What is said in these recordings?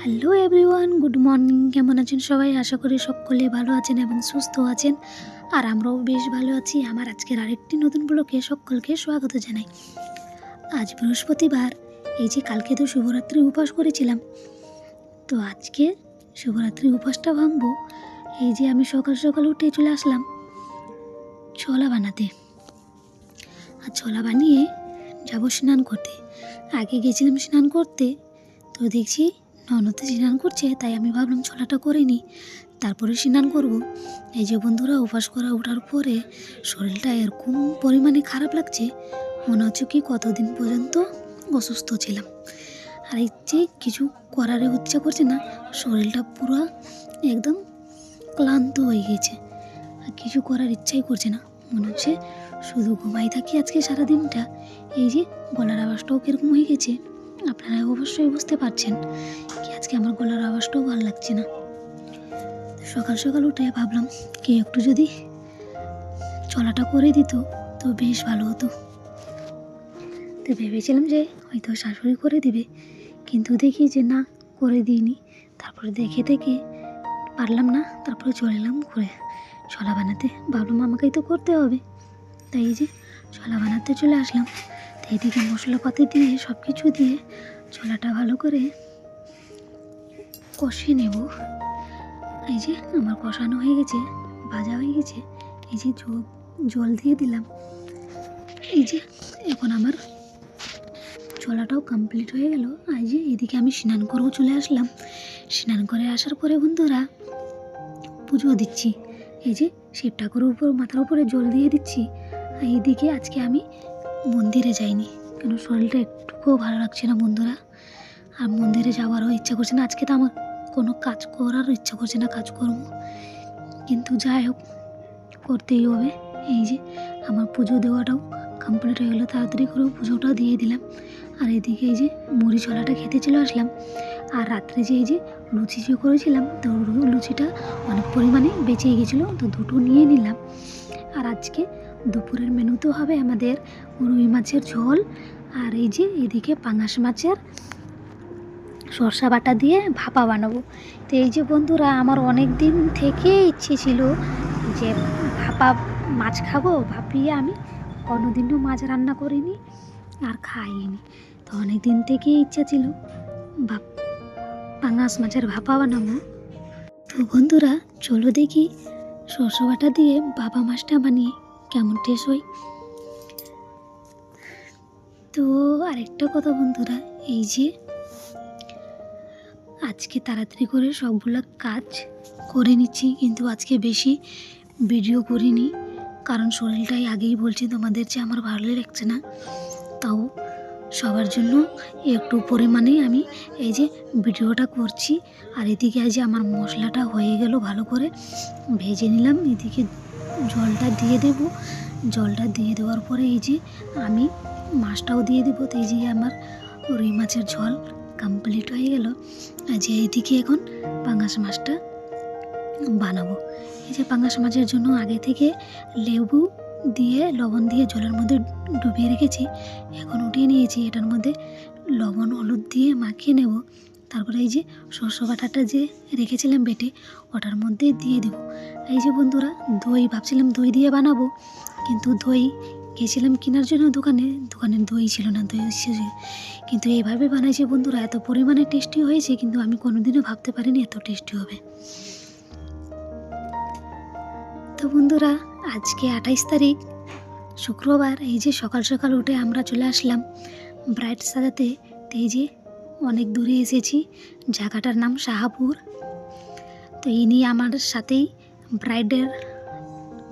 Hello everyone good morning কেমন আছেন সবাই? আশা করি সকলে ভালো আছেন এবং সুস্থ আছেন। আর আমরাও বেশ ভালো আছি। আমার আজকের আরেকটি নতুন ব্লকে সকলকে স্বাগত জানাই। আজ বৃহস্পতিবার, এই যে কালকে তো শিবরাত্রি উপবাস করেছিলাম। তো আজকে শিবরাত্রি উপবাসটা ভাঙবো। এই যে আমি সকাল সকাল উঠে চলে আসলাম ছোলা বানাতে। আর ছোলা বানিয়ে যাব স্নান করতে। আগে গেছিলাম স্নান করতে, তো দেখছি ননদে স্নান করছে, তাই আমি ভাবলাম ছোলাটা করে নিই। তারপরে স্নান করব। এই যে বন্ধুরা, উপাস করা ওঠার পরে শরীরটা এরকম পরিমাণে খারাপ লাগছে, মনে হচ্ছে কি কতদিন পর্যন্ত অসুস্থ ছিলাম। আর যে কিছু করার ইচ্ছা করছে না, শরীরটা পুরো একদম ক্লান্ত হয়ে গেছে। আর কিছু করার ইচ্ছাই করছে না, মনে হচ্ছে শুধু ঘুমাই থাকি আজকে সারাদিনটা। এই যে গলার আওয়াজটাও কীরকম হয়ে গেছে। আপনারা অবশ্যই বুঝতে পারছেন কি আজকে আমার গলার আওয়াজটাও ভালো লাগছে না। সকাল সকাল উঠে ভাবলাম, কি একটু যদি চলাটা করে দিত তো বেশ ভালো হতো। তো ভেবেছিলাম যে হয়তো শাশুড়ি করে দিবে, কিন্তু দেখি যে না, করে দিইনি। তারপরে দেখে দেখে পারলাম না, তারপরে চলে এলাম করে ছলা বানাতে। ভাবলাম আমাকেই তো করতে হবে। তাই এই যে ছলা বানাতে চলে আসলাম। এদিকে মশলাপাতি দিয়ে সব কিছু দিয়ে ছোলাটা ভালো করে কষিয়ে নেব। এই যে আমার কষানো হয়ে গেছে, ভাজা হয়ে গেছে। এই যে জল দিয়ে দিলাম। এই যে এখন আমার ছোলাটাও কমপ্লিট হয়ে গেল। এই যে এদিকে আমি স্নান করেও চলে আসলাম। স্নান করে আসার পরে বন্ধুরা পুজো দিচ্ছি। এই যে শিব ঠাকুরের উপর, মাথার উপরে জল দিয়ে দিচ্ছি। আর এইদিকে আজকে আমি মন্দিরে যাইনি। কেন শরীরটা একটুকুও ভালো লাগছে না বন্ধুরা। আর মন্দিরে যাওয়ারও ইচ্ছা করছে না। আজকে তো আমার কোনো কাজ করারও ইচ্ছা করছে না কাজকর্ম। কিন্তু যাই হোক, করতেই হবে। এই যে আমার পুজো দেওয়াটাও কমপ্লিট হয়ে গেলো। তাড়াতাড়ি করে পুজোটাও দিয়ে দিলাম। আর এদিকে এই যে মুড়ি ছোলাটা খেতে চলে আসলাম। আর রাত্রে যে এই যে লুচি যে করেছিলাম, তো লুচিটা অনেক পরিমাণে বেঁচে গেছিল। তো দুটো নিয়ে নিলাম। আর আজকে দুপুরের মেনুতেও হবে আমাদের রুই মাছের ঝোল আর এই যে এদিকে পাঙাশ মাছের সরষা বাটা দিয়ে ভাপা বানাবো। তো এই যে বন্ধুরা, আমার অনেক দিন থেকে ইচ্ছে ছিল যে ভাপা মাছ খাব, ভাপিয়ে আমি কোনোদিনও মাছ রান্না করিনি আর খাইনি। তো অনেক দিন থেকেই ইচ্ছা ছিল ভাপ, পাঙাশ মাছের ভাপা বানাবো। তো বন্ধুরা, চলো দেখি সরষে বাটা দিয়ে বাবা মাছটা বানিয়ে কেমন টেস্ট হয়? তো আরেকটা কথা বন্ধুরা, এই যে আজকে তাড়াতাড়ি করে সবগুলো কাজ করে নিচ্ছি, কিন্তু আজকে বেশি ভিডিও করিনি, কারণ শরীরটাই আগেই বলছি তোমাদের যে আমার ভালোই লাগছে না। তাও সবার জন্য একটু পরিমাণে আমি এই যে ভিডিওটা করছি, আর এদিকে আজ আমার মশলাটা হয়ে গেল ভালো করে ভেজে নিলাম, এদিকে জলটা দিয়ে দেব। জলটা দিয়ে দেওয়ার পরে এই যে আমি মাছটাও দিয়ে দেবো। তো এই যে আমার রুই মাছের ঝোল কমপ্লিট হয়ে গেল। আর যে এইদিকে এখন পাঙ্গাস মাছটা বানাবো। এই যে পাঙ্গাস মাছের জন্য আগে থেকে লেবু দিয়ে, লবণ দিয়ে জলের মধ্যে ডুবিয়ে রেখেছি। এখন উঠিয়ে নিয়েছি। এটার মধ্যে লবণ, হলুদ দিয়ে মাখিয়ে নেব। তারপরে এই যে সরষে বাটাটা যে রেখেছিলাম বেটে, ওটার মধ্যে দিয়ে দেব। এই যে বন্ধুরা, দই, ভাবছিলাম দই দিয়ে বানাবো, কিন্তু দই গেছিলাম কেনার জন্য দোকানে দোকানের দই ছিল না, দই ছিল কিন্তু এইভাবে বানাইছে বন্ধুরা, এত পরিমাণে টেস্টি হয়েছে, কিন্তু আমি কোনোদিনও ভাবতে পারিনি এত টেস্টি হবে। তো বন্ধুরা, আজকে আঠাইশ তারিখ, শুক্রবার, এই যে সকাল সকাল উঠে আমরা চলে আসলাম ব্রাইট সাজাতে এই যে অনেক দূরে এসেছি। জায়গাটার নাম শাহাপুর। তো ইনি আমার সাথেই ব্রাইডের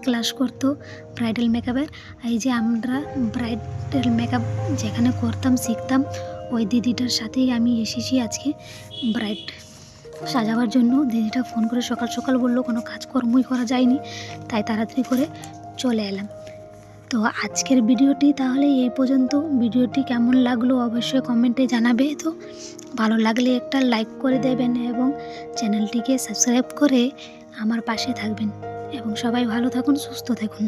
ক্লাস করতো, ব্রাইডাল মেকআপের। এই যে আমরা ব্রাইডাল মেকআপ যেখানে করতাম, শিখতাম, ওই দিদিটার সাথেই আমি এসেছি আজকে ব্রাইড সাজাবার জন্য। দিদিটা ফোন করে সকাল সকাল বলল, কোনো কাজকর্মই করা যায়নি, তাই তাড়াতাড়ি করে চলে এলাম। তো আজকের ভিডিওটি তাহলে এই পর্যন্ত। ভিডিওটি কেমন লাগল অবশ্যই কমেন্টে জানাবে। তো ভালো লাগলে একটা লাইক করে দেবেন এবং চ্যানেলটিকে সাবস্ক্রাইব করে আমার পাশে থাকবেন। এবং সবাই ভালো থাকুন, সুস্থ থাকুন।